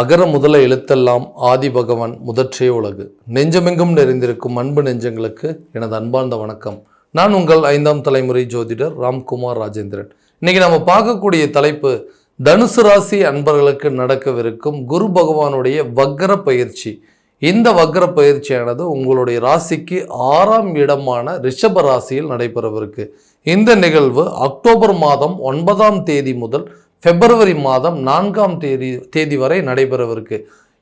அகர முதல எழுத்தெல்லாம் ஆதி பகவான் முதற்றே உலகு. நெஞ்சமெங்கும் நிறைந்திருக்கும் அன்பு நெஞ்சங்களுக்கு எனது அன்பார்ந்த வணக்கம். நான் உங்கள் ஐந்தாம் தலைமுறை ஜோதிடர் ராம்குமார் ராஜேந்திரன். இன்னைக்கு நம்ம பார்க்கக்கூடிய தலைப்பு தனுசு ராசி அன்பர்களுக்கு நடக்கவிருக்கும் குரு பகவானுடைய வக்ர பயிற்சி. இந்த வக்ர பயிற்சியானது உங்களுடைய ராசிக்கு ஆறாம் இடமான ரிஷப ராசியில் நடைபெறவிருக்கு. இந்த நிகழ்வு அக்டோபர் மாதம் ஒன்பதாம் தேதி முதல் பிப்ரவரி மாதம் நான்காம் தேதி தேதி வரை நடைபெறவிருக்கு.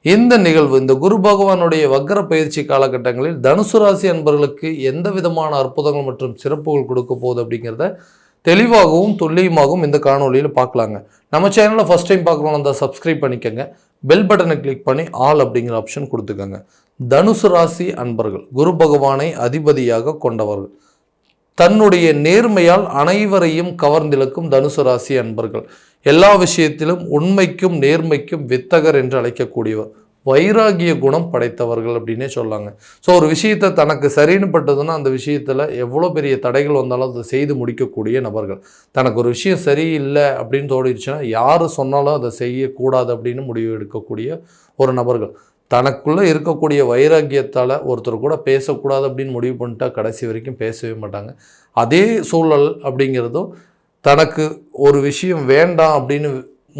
இந்த நிகழ்வு இந்த குரு பகவானுடைய வக்ர பயிற்சி காலகட்டங்களில் தனுசு ராசி அன்பர்களுக்கு எந்த விதமான அற்புதங்கள் மற்றும் சிறப்புகள் கொடுக்க போகுது அப்படிங்கிறத தெளிவாகவும் துல்லியமாகவும் இந்த காணொலியில் பார்க்கலாங்க. நம்ம சேனலில் ஃபஸ்ட் டைம் பார்க்கணும் அந்த சப்ஸ்கிரைப் பண்ணிக்கோங்க. பெல் பட்டனை கிளிக் பண்ணி ஆல் அப்படிங்கிற ஆப்ஷன் கொடுத்துக்கோங்க. தனுசு ராசி அன்பர்கள் குரு பகவானை அதிபதியாக கொண்டவர்கள். தன்னுடைய நேர்மையால் அனைவரையும் கவர்ந்திழுக்கும் தனுசு ராசி அன்பர்கள். எல்லா விஷயத்திலும் உண்மைக்கும் நேர்மைக்கும் வித்தகர் என்று அழைக்கக்கூடியவர். வைராகிய குணம் படைத்தவர்கள் அப்படின்னே சொல்லாங்க. ஸோ ஒரு விஷயத்தை தனக்கு சரின்னு பட்டதுன்னா அந்த விஷயத்தில் எவ்வளோ பெரிய தடைகள் வந்தாலும் அதை செய்து முடிக்கக்கூடிய நபர்கள். தனக்கு ஒரு விஷயம் சரியில்லை அப்படின்னு தோடிடுச்சுன்னா யார் சொன்னாலும் அதை செய்யக்கூடாது அப்படின்னு முடிவு எடுக்கக்கூடிய ஒரு நபர்கள். தனக்குள்ளே இருக்கக்கூடிய வைராக்கியத்தால் ஒருத்தர் கூட பேசக்கூடாது அப்படின்னு முடிவு பண்ணிட்டா கடைசி வரைக்கும் பேசவே மாட்டாங்க. அதே சூழல் அப்படிங்கிறதும் தனக்கு ஒரு விஷயம் வேண்டாம் அப்படின்னு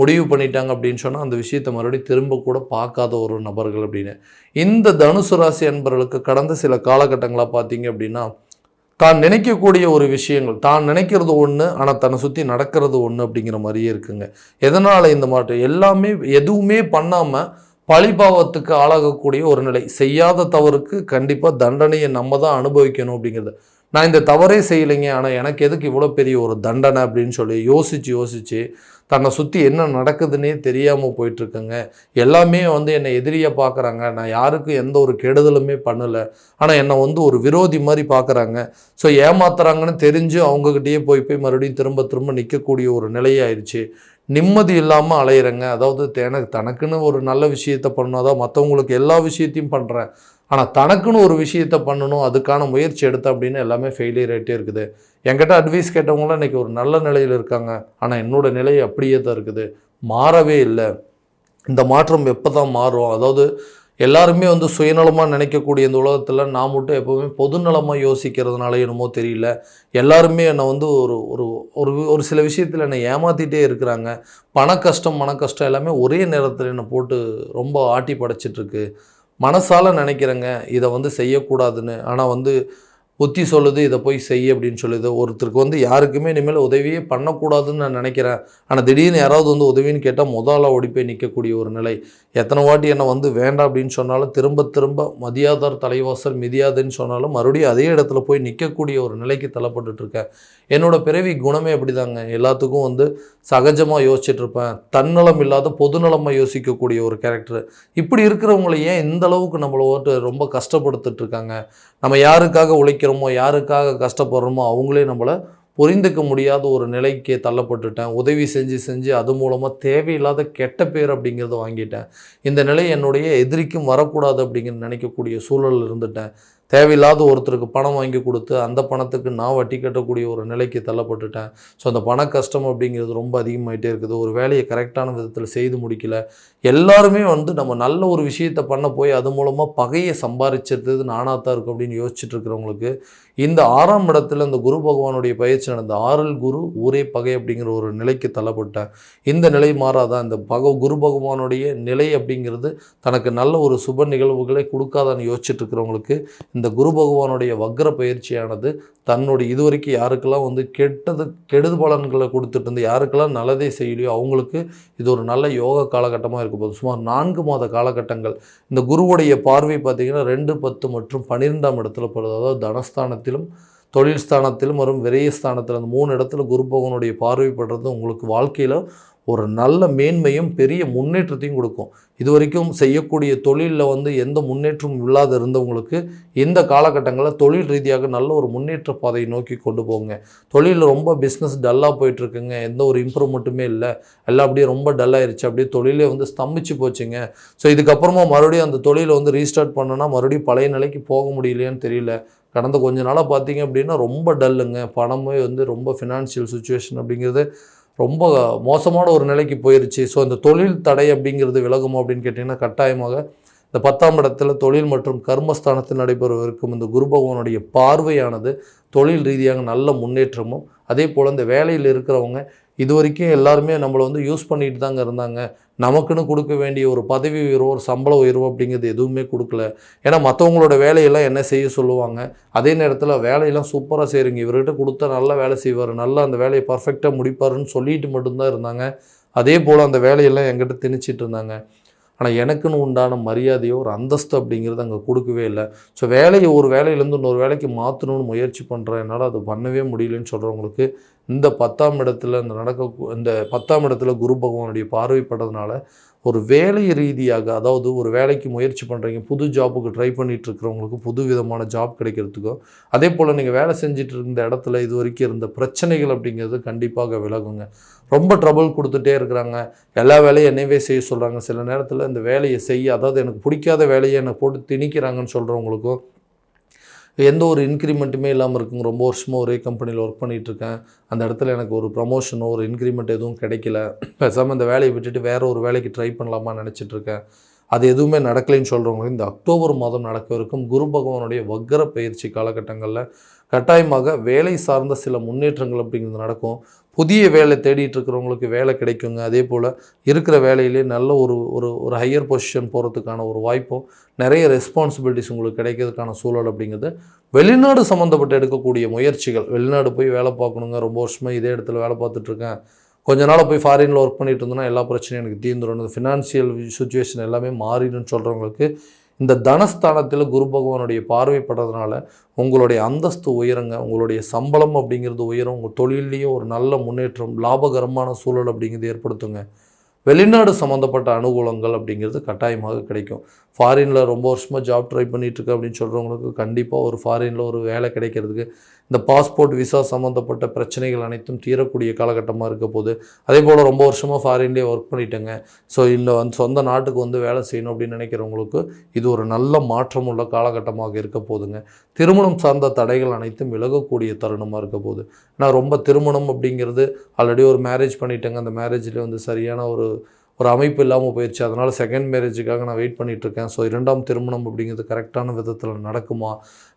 முடிவு பண்ணிட்டாங்க அப்படின்னு சொன்னால் அந்த விஷயத்தை மறுபடியும் திரும்ப கூட பார்க்காத ஒரு நபர்கள் அப்படின்னு. இந்த தனுசு ராசி அன்பர்களுக்கு கடந்த சில காலகட்டங்களாக பார்த்தீங்க அப்படின்னா தான் நினைக்கக்கூடிய ஒரு விஷயங்கள் தான் நினைக்கிறது ஒன்று ஆனால் தன்னை சுற்றி நடக்கிறது ஒன்று அப்படிங்கிற மாதிரியே இருக்குங்க. எதனால் இந்த மாற்றம்? எல்லாமே எதுவுமே பண்ணாமல் பழிபாவத்துக்கு ஆளாகக்கூடிய ஒரு நிலை. செய்யாத தவறுக்கு கண்டிப்பாக தண்டனையை நம்ம தான் அனுபவிக்கணும் அப்படிங்கிறது. நான் இந்த தவறே செய்யலைங்க ஆனால் எனக்கு எதுக்கு இவ்வளோ பெரிய ஒரு தண்டனை அப்படின்னு சொல்லி யோசித்து யோசித்து தன்னை சுற்றி என்ன நடக்குதுன்னே தெரியாமல் போயிட்டுருக்கேங்க. எல்லாமே வந்து என்னை எதிரியாக பார்க்குறாங்க நான் யாருக்கும் எந்த ஒரு கெடுதலுமே பண்ணலை. ஆனால் என்னை வந்து ஒரு விரோதி மாதிரி பார்க்குறாங்க ஸோ ஏமாத்துறாங்கன்னு தெரிஞ்சு அவங்கக்கிட்டேயே போய் போய் மறுபடியும் திரும்ப திரும்ப நிற்கக்கூடிய ஒரு நிலையாயிருச்சு. நிம்மதி இல்லாமல் அலையிறங்க. அதாவது எனக்கு தனக்குன்னு ஒரு நல்ல விஷயத்த அதாவது மற்றவங்களுக்கு எல்லா விஷயத்தையும் பண்ணுறேன் ஆனால் தனக்குன்னு ஒரு விஷயத்த பண்ணணும். அதுக்கான முயற்சி எடுத்தேன் அப்படின்னு எல்லாமே ஃபெயிலியர் ஆகிட்டே இருக்குது. என்கிட்ட அட்வைஸ் கேட்டவங்களாம் இன்றைக்கி ஒரு நல்ல நிலையில் இருக்காங்க. ஆனால் என்னோட நிலை அப்படியே தான் இருக்குது. மாறவே இல்லை. இந்த மாற்றம் எப்போ தான் மாறும்? அதாவது எல்லாருமே வந்து சுயநலமாக நினைக்கக்கூடிய இந்த உலகத்தில் நான் மட்டும் எப்போவுமே பொதுநலமாக யோசிக்கிறதுனால என்னமோ தெரியல. எல்லாருமே என்னை வந்து ஒரு ஒரு ஒரு ஒரு சில விஷயத்தில் என்னை ஏமாற்றிட்டே இருக்கிறாங்க. பண கஷ்டம் மன கஷ்டம் எல்லாமே ஒரே நேரத்தில் என்னை போட்டு ரொம்ப ஆட்டி படைச்சிட்ருக்கு மனசால் நினைக்கிறேங்க இதை வந்து செய்யக்கூடாதுன்னு. ஆனால் வந்து புத்தி சொல்லுது இதை போய் செய் அப்படின்னு சொல்லுது. ஒருத்தருக்கு வந்து யாருக்குமே இனிமேல் உதவியே பண்ணக்கூடாதுன்னு நான் நினைக்கிறேன். ஆனால் திடீர்னு யாராவது வந்து உதவின்னு கேட்டால் முதல்ல ஓடி போய் நிற்கக்கூடிய ஒரு நிலை. எத்தனை வாட்டி என்னை வந்து வேண்டாம் அப்படின்னு சொன்னாலும் திரும்ப திரும்ப மதியாதார் தலைவாசல் மிதியாதுன்னு சொன்னாலும் மறுபடியும் அதே இடத்துல போய் நிற்கக்கூடிய ஒரு நிலைக்கு தள்ளப்பட்டுட்ருக்கேன் என்னோடய என்னோட பிறவி குணமே அப்படிதாங்க. எல்லாத்துக்கும் வந்து சகஜமாக யோசிச்சுட்டு இருப்பேன். தன்னலம் இல்லாத பொதுநலமாக யோசிக்கக்கூடிய ஒரு கேரக்டர் இப்படி இருக்கிறவங்கள ஏன் இந்த அளவுக்கு நம்மளை ஓட்டு ரொம்ப கஷ்டப்படுத்திட்டு இருக்காங்க? நம்ம யாருக்காக உழைக்கிறோம்? யாருக்காக கஷ்டப்படுறோமோ அவங்களே நம்மளை புரிந்துக்க முடியாத ஒரு நிலைக்கு தள்ளப்பட்டுட்டேன். உதவி செஞ்சு செஞ்சு அது மூலமாக தேவையில்லாத கெட்ட பேர் அப்படிங்கிறத வாங்கிட்டேன். இந்த நிலை என்னுடைய எதிரிக்கும் வரக்கூடாது அப்படிங்கிற நினைக்கக்கூடிய சூழல் இருந்துட்டேன். தேவையில்லாத ஒருத்தருக்கு பணம் வாங்கி கொடுத்து அந்த பணத்துக்கு நான் வட்டி கட்டக்கூடிய ஒரு நிலைக்கு தள்ளப்பட்டுட்டேன். ஸோ அந்த பண கஷ்டம் அப்படிங்கிறது ரொம்ப அதிகமாகிட்டே இருக்குது. ஒரு வேலையை கரெக்டான விதத்தில் செய்து முடிக்கல. எல்லாருமே வந்து நம்ம நல்ல ஒரு விஷயத்தை பண்ண போய் அது மூலமாக பகையை சம்பாதிச்சது நானாக தான் இருக்கும் அப்படின்னு யோசிச்சுட்டு இருக்கிறவங்களுக்கு இந்த ஆறாம் இடத்துல இந்த குரு பகவானுடைய பயிற்சி நடந்த ஆறல் குரு ஊரே பகை அப்படிங்கிற ஒரு நிலைக்கு தள்ளப்பட்டேன் இந்த நிலை மாறாதான் இந்த பக குரு பகவானுடைய நிலை அப்படிங்கிறது தனக்கு நல்ல ஒரு சுப நிகழ்வுகளை கொடுக்காதான்னு யோசிச்சுட்டு இருக்கிறவங்களுக்கு இந்த குரு பகவானுடைய வக்ர பயிற்சியானது தன்னுடைய இதுவரைக்கும் யாருக்கெல்லாம் வந்து கெட்டது கெடுது பலன்களை கொடுத்துட்டு இருந்து யாருக்கெல்லாம் நல்லதே செய்யலையோ அவங்களுக்கு இது ஒரு நல்ல யோக காலகட்டமாக இருக்க போது சுமார் நான்கு மாத காலகட்டங்கள். இந்த குருவுடைய பார்வை பார்த்திங்கன்னா ரெண்டு பத்து மற்றும் பன்னிரெண்டாம் இடத்துல போகிறது அதாவது ஸ்தானத்திலும் தொழில் ஸ்தானத்திலும் வரும் விரயஸ்தானத்தில் அந்த மூணு இடத்துல குருபோகனுடைய பார்வைப்படுறது உங்களுக்கு வாழ்க்கையில் ஒரு நல்ல மேன்மையும் பெரிய முன்னேற்றத்தையும் கொடுக்கும். இது வரைக்கும் செய்யக்கூடிய தொழிலில் வந்து எந்த முன்னேற்றமும் இல்லாத இருந்தவங்களுக்கு இந்த காலகட்டங்களில் தொழில் ரீதியாக நல்ல ஒரு முன்னேற்ற பாதையை நோக்கி கொண்டு போங்க. தொழிலில் ரொம்ப பிஸ்னஸ் டல்லாக போயிட்டுருக்குங்க. எந்த ஒரு இம்ப்ரூவ்மெண்ட்டுமே இல்லை. எல்லாம் அப்படியே ரொம்ப டல்லாகிருச்சு அப்படியே தொழிலே வந்து ஸ்தம்பிச்சு போச்சுங்க. ஸோ இதுக்கப்புறமா மறுபடியும் அந்த தொழிலை வந்து ரீஸ்டார்ட் பண்ணோன்னா மறுபடியும் பழைய நிலைக்கு போக முடியலையான்னு தெரியல. கடந்த கொஞ்ச நாளாக பார்த்தீங்க அப்படின்னா ரொம்ப டல்லுங்க. பணமே வந்து ரொம்ப ஃபினான்ஷியல் சுச்சுவேஷன் அப்படிங்கிறது ரொம்ப மோசமான ஒரு நிலைக்கு போயிருச்சு. ஸோ இந்த தொழில் தடை அப்படிங்கிறது விலகுமா அப்படின்னு கேட்டிங்கன்னா கட்டாயமாக இந்த பத்தாம் இடத்துல தொழில் மற்றும் கர்மஸ்தானத்தில் நடைபெறவிருக்கும் இந்த குரு பகவானுடைய பார்வையானது தொழில் ரீதியாக நல்ல முன்னேற்றமும் அதே போல் இந்த வேலையில் இருக்கிறவங்க இது வரைக்கும் எல்லாருமே நம்மளை வந்து யூஸ் பண்ணிட்டு தாங்க இருந்தாங்க. நமக்குன்னு கொடுக்க வேண்டிய ஒரு பதவி உயர்வோ ஒரு சம்பள உயர்வோ அப்படிங்கிறது எதுவுமே கொடுக்கல. ஏன்னா மற்றவங்களோட வேலையெல்லாம் என்ன செய்ய சொல்லுவாங்க? அதே நேரத்தில் வேலையெல்லாம் சூப்பராக செய்கிறீங்க இவர்கிட்ட கொடுத்தா நல்லா வேலை செய்வார். நல்லா அந்த வேலையை பர்ஃபெக்டாக முடிப்பாருன்னு சொல்லிட்டு மட்டும்தான் இருந்தாங்க. அதே போல் அந்த வேலையெல்லாம் என்கிட்ட திணிச்சிட்டு இருந்தாங்க. ஆனால் எனக்குன்னு உண்டான மரியாதையோ ஒரு அந்தஸ்து அப்படிங்கிறது அங்கே கொடுக்கவே இல்லை. ஸோ வேலையை ஒரு வேலையிலேருந்து இன்னொரு வேலைக்கு மாற்றணும்னு முயற்சி பண்ணுறேன் என்னால் அது பண்ணவே முடியலன்னு சொல்கிறவங்களுக்கு இந்த பத்தாம் இடத்துல இந்த நடக்க இந்த பத்தாம் இடத்துல குரு பகவானுடைய பார்வைப்பட்டதுனால ஒரு வேலை ரீதியாக அதாவது ஒரு வேலைக்கு முயற்சி பண்ணுறீங்க புது ஜாப்புக்கு ட்ரை பண்ணிகிட்டு இருக்கிறவங்களுக்கு புது விதமான ஜாப் கிடைக்கிறதுக்கோ அதே போல் நீங்கள் வேலை செஞ்சுட்டு இருந்த இடத்துல இது வரைக்கும் இருந்த பிரச்சனைகள் அப்படிங்கிறது கண்டிப்பாக விலகுங்க. ரொம்ப ட்ரபுள் கொடுத்துட்டே இருக்கிறாங்க. எல்லா வேலையும் என்னவே செய்ய சொல்கிறாங்க சில நேரத்தில் இந்த வேலையை செய்ய அதாவது எனக்கு பிடிக்காத வேலையை என்னை போட்டு திணிக்கிறாங்கன்னு சொல்கிறவங்களுக்கும் எந்த ஒரு இன்க்ரிமெண்ட்டுமே இல்லாமல் இருக்குங்க. ரொம்ப வருஷமாக ஒரே கம்பெனியில் ஒர்க் பண்ணிகிட்ருக்கேன் அந்த இடத்துல எனக்கு ஒரு ப்ரமோஷனோ ஒரு இன்க்ரிமெண்ட் எதுவும் கிடைக்கல. பேசாமல் இந்த வேலையை விட்டுட்டு வேற ஒரு வேலைக்கு ட்ரை பண்ணலாமா நினச்சிட்ருக்கேன் அது எதுவுமே நடக்கலைன்னு சொல்கிறவங்க இந்த அக்டோபர் மாதம் நடக்கவிருக்கும் குரு பகவானுடைய வக்கர பயிற்சி காலகட்டங்களில் கட்டாயமாக வேலை சார்ந்த சில முன்னேற்றங்கள் அப்படிங்கிறது நடக்கும். புதிய வேலை தேடிட்டு இருக்கிறவங்களுக்கு வேலை கிடைக்குங்க. அதே போல் இருக்கிற வேலையிலே நல்ல ஒரு ஒரு ஒரு ஹையர் பொசிஷன் போகிறதுக்கான ஒரு வாய்ப்பும் நிறைய ரெஸ்பான்சிபிலிட்டிஸ் உங்களுக்கு கிடைக்கிறதுக்கான சூழல் அப்படிங்கிறது வெளிநாடு சம்மந்தப்பட்டு எடுக்கக்கூடிய முயற்சிகள். வெளிநாடு போய் வேலை பார்க்கணுங்க. ரொம்ப வருஷமாக இதே இடத்துல வேலை பார்த்துட்ருக்கேன் கொஞ்ச நாள் போய் ஃபாரினில் ஒர்க் பண்ணிட்டு இருந்தோன்னா எல்லா பிரச்சனையும் எனக்கு தீர்ந்துடும் ஃபினான்சியல் ஃபினான்ஷியல் சுச்சுவேஷன் எல்லாமே மாறிடுன்னு சொல்கிறவங்களுக்கு இந்த தனஸ்தானத்தில் குரு பகவானுடைய பார்வைப்படுறதுனால உங்களுடைய அந்தஸ்து உயருங்க. உங்களுடைய சம்பளம் அப்படிங்கிறது உயரும். உங்கள் தொழிலையும் ஒரு நல்ல முன்னேற்றம் லாபகரமான சூழல் அப்படிங்கிறது ஏற்படுத்துங்க. வெளிநாடு சம்மந்தப்பட்ட அனுகூலங்கள் அப்படிங்கிறது கட்டாயமாக கிடைக்கும். ஃபாரினில் ரொம்ப வருஷமாக ஜாப் ட்ரை பண்ணிகிட்ருக்கேன் அப்படின்னு சொல்கிறவங்களுக்கு கண்டிப்பாக ஒரு ஃபாரினில் ஒரு வேலை கிடைக்கிறதுக்கு இந்த பாஸ்போர்ட் விசா சம்மந்தப்பட்ட பிரச்சனைகள் அனைத்தும் தீரக்கூடிய காலகட்டமாக இருக்க போது அதே போல் ரொம்ப வருஷமாக ஃபாரின்லேயே ஒர்க் பண்ணிட்டேங்க. ஸோ இல்லை வந்து சொந்த நாட்டுக்கு வந்து வேலை செய்யணும் அப்படின்னு நினைக்கிறவங்களுக்கு இது ஒரு நல்ல மாற்றம் உள்ள காலகட்டமாக இருக்க போதுங்க திருமணம் சார்ந்த தடைகள் அனைத்தும் விலகக்கூடிய தருணமாக இருக்க போகுது. நான் ரொம்ப திருமணம் அப்படிங்கிறது ஆல்ரெடி ஒரு மேரேஜ் பண்ணிட்டேங்க. அந்த மேரேஜில் வந்து சரியான ஒரு ஒரு அமைப்பு இல்லாமல் போயிடுச்சு அதனால் செகண்ட் மேரேஜுக்காக நான் வெயிட் பண்ணிகிட்ருக்கேன் ஸோ இரண்டாம் திருமணம் அப்படிங்கிறது கரெக்டான விதத்தில் நடக்குமா?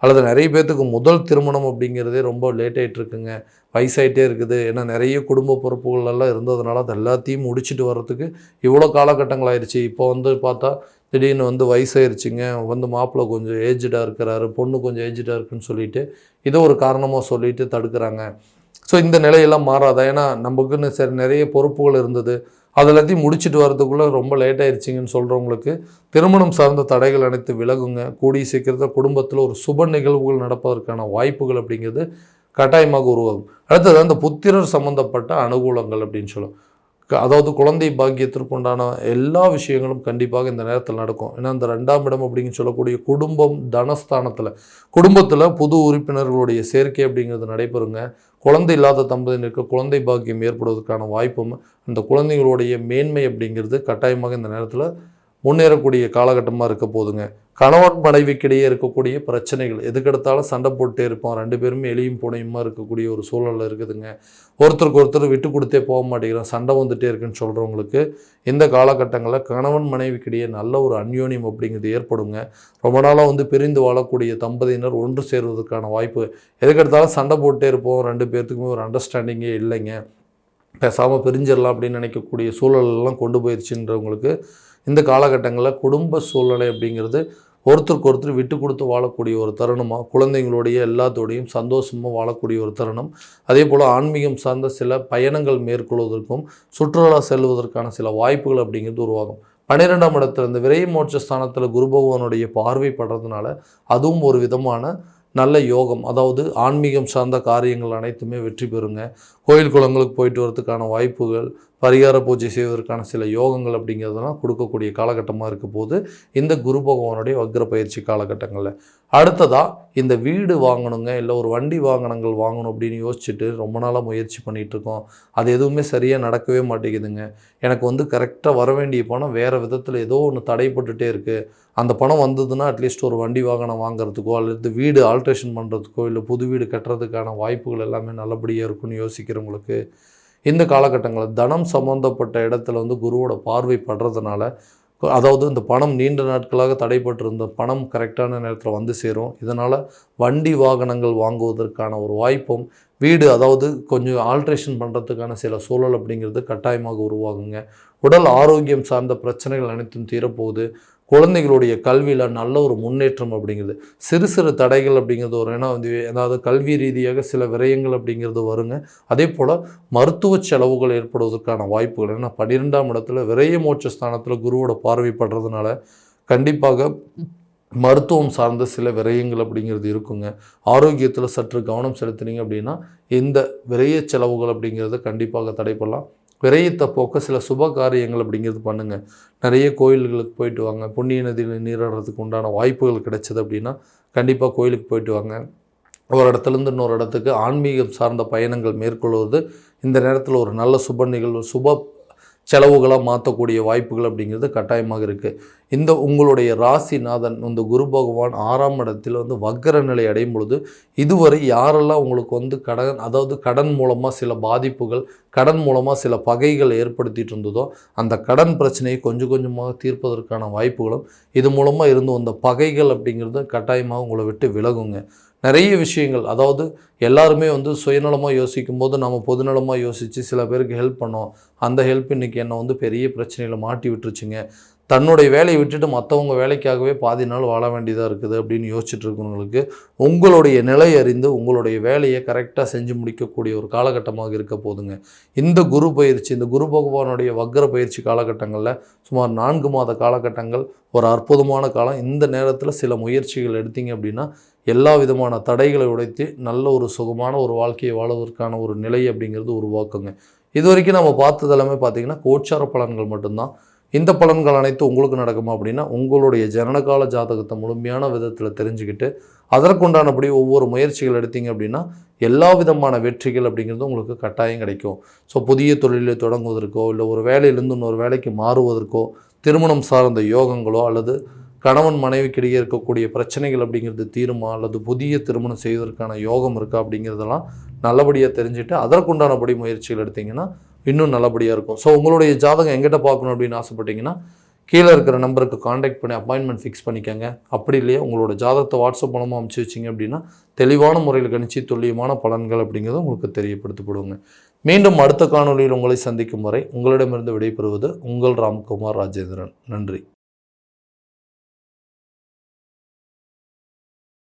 அல்லது நிறைய பேர்த்துக்கு முதல் திருமணம் அப்படிங்கிறதே ரொம்ப லேட் ஆகிட்ருக்குங்க வயசாயிட்டே இருக்குது. ஏன்னா நிறைய குடும்ப பொறுப்புகளெல்லாம் இருந்ததுனால அது எல்லாத்தையும் முடிச்சுட்டு வர்றதுக்கு இவ்வளோ காலகட்டங்கள் ஆயிடுச்சு இப்போ வந்து பார்த்தா திடீர்னு வந்து வயசாயிருச்சுங்க. வந்து மாப்பிள்ளை கொஞ்சம் ஏஜ்டாக இருக்கிறாரு. பொண்ணு கொஞ்சம் ஏஜ்டாக இருக்குன்னு சொல்லிட்டு இதை ஒரு காரணமாக சொல்லிட்டு தடுக்கிறாங்க. ஸோ இந்த நிலையெல்லாம் மாறாதா? ஏன்னா நமக்குன்னு சரி நிறைய பொறுப்புகள் இருந்தது. அது எல்லாத்தையும் முடிச்சுட்டு வரதுக்குள்ளே ரொம்ப லேட் ஆயிடுச்சிங்கன்னு சொல்கிறவங்களுக்கு திருமணம் சார்ந்த தடைகள் அனைத்து விலகுங்க. கூடிய சீக்கிரத்தில் குடும்பத்தில் ஒரு சுப நிகழ்வுகள் நடப்பதற்கான வாய்ப்புகள் அப்படிங்கிறது கட்டாயமாக உருவாகும். அடுத்தது அந்த புத்திரர் சம்மந்தப்பட்ட அனுகூலங்கள் அப்படின்னு சொல்லும் அதாவது குழந்தை பாக்கியத்திற்குண்டான எல்லா விஷயங்களும் கண்டிப்பாக இந்த நேரத்தில் நடக்கும். ஏன்னா இந்த ரெண்டாம் இடம் அப்படின்னு சொல்லக்கூடிய குடும்பம் தனஸ்தானத்தில் குடும்பத்தில் புது உறுப்பினர்களுடைய சேர்க்கை அப்படிங்கிறது நடைபெறுங்க. குழந்தை இல்லாத தம்பதியினருக்கு குழந்தை பாக்கியம் ஏற்படுவதற்கான வாய்ப்பும் அந்த குழந்தைகளுடைய மேன்மை அப்படிங்கிறது கட்டாயமாக இந்த நேரத்தில் முன்னேறக்கூடிய காலகட்டமாக இருக்க போதுங்க. கணவன் மனைவிக்கிடையே இருக்கக்கூடிய பிரச்சனைகள் எதுக்கெடுத்தாலும் சண்டை போட்டே இருப்போம். ரெண்டு பேருமே எளியும் புனையுமா இருக்கக்கூடிய ஒரு சூழலில் இருக்குதுங்க. ஒருத்தருக்கு ஒருத்தர் விட்டு கொடுத்தே போக மாட்டேங்கிறோம். சண்டை வந்துட்டே இருக்குன்னு சொல்கிறவங்களுக்கு இந்த காலகட்டங்களில் கணவன் மனைவிக்கிடையே நல்ல ஒரு அந்யோன்யம் அப்படிங்கிறது ஏற்படுங்க. ரொம்ப நாளாக வந்து பிரிந்து வாழக்கூடிய தம்பதியினர் ஒன்று சேர்வதற்கான வாய்ப்பு. எதுக்கெடுத்தாலும் சண்டை போட்டே இருப்போம். ரெண்டு பேர்த்துக்குமே ஒரு அண்டர்ஸ்டாண்டிங்கே இல்லைங்க. பேசாமல் பிரிஞ்சிடலாம் அப்படின்னு நினைக்கக்கூடிய சூழலெல்லாம் கொண்டு போயிடுச்சுன்றவங்களுக்கு இந்த காலகட்டங்களில் குடும்ப சூழ்நிலை அப்படிங்கிறது ஒருத்தருக்கு ஒருத்தர் விட்டு கொடுத்து வாழக்கூடிய ஒரு தருணமாக குழந்தைங்களுடைய எல்லாத்தோடையும் சந்தோஷமாக வாழக்கூடிய ஒரு தருணம். அதே போல் ஆன்மீகம் சார்ந்த சில பயணங்கள் மேற்கொள்வதற்கும் சுற்றுலா செல்வதற்கான சில வாய்ப்புகள் அப்படிங்கிறது உருவாகும். பன்னிரெண்டாம் இடத்துல இந்த விரை மோட்ச ஸ்தானத்தில் குரு பகவானுடைய பார்வை படுறதுனால அதுவும் ஒரு விதமான நல்ல யோகம். அதாவது ஆன்மீகம் சார்ந்த காரியங்கள் அனைத்துமே வெற்றி பெறுங்க. கோயில் குளங்களுக்கு போயிட்டு வரதுக்கான வாய்ப்புகள் பரிகார பூஜை செய்வதற்கான சில யோகங்கள் அப்படிங்கிறதெல்லாம் கொடுக்கக்கூடிய காலகட்டமாக இருக்க போது இந்த குரு பகவானுடைய வக்ர பயிற்சி காலகட்டங்களில். அடுத்ததாக இந்த வீடு வாங்கணுங்க இல்லை ஒரு வண்டி வாகனங்கள் வாங்கணும் அப்படின்னு யோசிச்சுட்டு ரொம்ப நாளாக முயற்சி பண்ணிகிட்ருக்கோம் அது எதுவுமே சரியாக நடக்கவே மாட்டேங்குதுங்க. எனக்கு வந்து கரெக்டாக வர வேண்டிய பணம் வேறு விதத்தில் ஏதோ ஒன்று தடைப்பட்டுகிட்டே இருக்குது அந்த பணம் வந்ததுன்னா அட்லீஸ்ட் ஒரு வண்டி வாகனம் வாங்குறதுக்கோ அல்லது வீடு ஆல்ட்ரேஷன் பண்ணுறதுக்கோ இல்லை புது வீடு கட்டுறதுக்கான வாய்ப்புகள் எல்லாமே நல்லபடியாக இருக்குன்னு யோசிக்கிறவங்களுக்கு இந்த காலகட்டங்களில் தனம் சம்பந்தப்பட்ட இடத்துல வந்து குருவோட பார்வை படுறதுனால அதாவது இந்த பணம் நீண்ட நாட்களாக தடைப்பட்டிருந்த பணம் கரெக்டான நேரத்தில் வந்து சேரும். இதனால் வண்டி வாகனங்கள் வாங்குவதற்கான ஒரு வாய்ப்பும் வீடு அதாவது கொஞ்சம் ஆல்ட்ரேஷன் பண்ணுறதுக்கான சில சூழல் அப்படிங்கிறது கட்டாயமாக உருவாகுங்க. உடல் ஆரோக்கியம் சார்ந்த பிரச்சனைகள் அனைத்தும் தீரப்போகுது. குழந்தைகளுடைய கல்வியில் நல்ல ஒரு முன்னேற்றம் அப்படிங்கிறது. சிறு சிறு தடைகள் அப்படிங்கிறது வரும். ஏன்னா வந்து அதாவது கல்வி ரீதியாக சில விரயங்கள் அப்படிங்கிறது வருங்க. அதே போல் மருத்துவ செலவுகள் ஏற்படுவதற்கான வாய்ப்புகள். ஏன்னா பன்னிரெண்டாம் இடத்துல விரய மோட்ச ஸ்தானத்தில் குருவோட பார்வைப்படுறதுனால கண்டிப்பாக மருத்துவம் சார்ந்த சில விரயங்கள் அப்படிங்கிறது இருக்குங்க. ஆரோக்கியத்தில் சற்று கவனம் செலுத்துனீங்க அப்படின்னா இந்த விரய செலவுகள் அப்படிங்கிறத கண்டிப்பாக தடைப்படலாம். விரயத்தை போக்க சில சுப காரியங்கள் அப்படிங்கிறது பண்ணுங்கள் நிறைய கோயில்களுக்கு போயிட்டு வாங்க. புண்ணிய நதியில் நீராடுறதுக்கு உண்டான வாய்ப்புகள் கிடைச்சது அப்படின்னா கண்டிப்பாக கோயிலுக்கு போயிட்டு வாங்க. ஒரு இடத்துலேருந்து இன்னொரு இடத்துக்கு ஆன்மீகம் சார்ந்த பயணங்கள் மேற்கொள்வது இந்த நேரத்தில் ஒரு நல்ல சுப நிகழ்வு சுப செலவுகளாக மாற்றக்கூடிய வாய்ப்புகள் அப்படிங்கிறது கட்டாயமாக இருக்குது இந்த உங்களுடைய ராசிநாதன் இந்த குரு பகவான் ஆறாம் இடத்தில் வந்து வக்கர நிலை அடையும் பொழுது இதுவரை யாரெல்லாம் உங்களுக்கு வந்து கடன் அதாவது கடன் மூலமாக சில பாதிப்புகள் கடன் மூலமாக சில பகைகள் ஏற்படுத்திட்டு இருந்ததோ அந்த கடன் பிரச்சனையை கொஞ்சம் கொஞ்சமாக தீர்ப்பதற்கான வாய்ப்புகளும் இது மூலமாக இருந்து வந்த பகைகள் அப்படிங்கிறது கட்டாயமாக உங்களை விட்டு விலகுங்க. நிறைய விஷயங்கள். அதாவது எல்லாருமே வந்து சுயநலமாக யோசிக்கும் போது நம்ம பொதுநலமாக யோசித்து சில பேருக்கு ஹெல்ப் பண்ணோம். அந்த ஹெல்ப் இன்றைக்கி என்னை வந்து பெரிய பிரச்சனையில் மாட்டி விட்டுருச்சுங்க. தன்னுடைய வேலையை விட்டுட்டு மற்றவங்க வேலைக்காகவே பாதி நாள் வாழ வேண்டியதாக இருக்குது அப்படின்னு யோசிச்சுட்டு இருக்கிறவங்களுக்கு உங்களுடைய நிலை அறிந்து உங்களுடைய வேலையை கரெக்டாக செஞ்சு முடிக்கக்கூடிய ஒரு காலகட்டமாக இருக்க போதுங்க. இந்த குரு பயிற்சி இந்த குரு பகவானுடைய வக்ர பயிற்சி காலகட்டங்களில் சுமார் நான்கு மாத காலகட்டங்கள் ஒரு அற்புதமான காலம். இந்த நேரத்தில் சில முயற்சிகள் எடுத்தீங்க அப்படின்னா எல்லா விதமான தடைகளை உடைத்து நல்ல ஒரு சுகமான ஒரு வாழ்க்கையை வாழ்வதற்கான ஒரு நிலை அப்படிங்கிறது உருவாக்குங்க. இது வரைக்கும் நம்ம பார்த்தது எல்லாமே பார்த்தீங்கன்னா கோச்சார பலன்கள் மட்டும்தான். இந்த பலன்கள் அனைத்தும் உங்களுக்கு நடக்குமா அப்படின்னா உங்களுடைய ஜனனகால ஜாதகத்தை முழுமையான விதத்தில் தெரிஞ்சுக்கிட்டு அதற்குண்டானபடி ஒவ்வொரு முயற்சிகள் எடுத்தீங்க அப்படின்னா எல்லா விதமான வெற்றிகள் அப்படிங்கிறது உங்களுக்கு கட்டாயம் கிடைக்கும். ஸோ புதிய தொழிலை தொடங்குவதற்கோ இல்லை ஒரு வேலையிலேருந்து இன்னொரு வேலைக்கு மாறுவதற்கோ திருமணம் சார்ந்த யோகங்களோ அல்லது கணவன் மனைவிக்கிடையே இருக்கக்கூடிய பிரச்சனைகள் அப்படிங்கிறது தீருமா? அல்லது புதிய திருமணம் செய்வதற்கான யோகம் இருக்கா? அப்படிங்கிறதெல்லாம் நல்லபடியாக தெரிஞ்சுட்டு அதற்குண்டானபடி முயற்சிகள் எடுத்திங்கன்னா இன்னும் நல்லபடியாக இருக்கும். ஸோ உங்களுடைய ஜாதகம் எங்கிட்ட பார்க்கணும் அப்படின்னு ஆசைப்பட்டீங்கன்னா கீழே இருக்கிற நம்பருக்கு காண்டாக்ட் பண்ணி அப்பாயின்மெண்ட் ஃபிக்ஸ் பண்ணிக்கோங்க. அப்படி இல்லையா? உங்களோட ஜாதகத்தை வாட்ஸ்அப் மூலமாக அமுச்சு வச்சிங்க அப்படின்னா தெளிவான முறையில் கணிச்சு துல்லியமான பலன்கள் அப்படிங்கிறது உங்களுக்கு தெரியப்படுத்தப்படுவாங்க மீண்டும் அடுத்த காணொலியில் உங்களை சந்திக்கும் வரை உங்களிடமிருந்து விடைபெறுவது உங்கள் ராம்குமார் ராஜேந்திரன். நன்றி.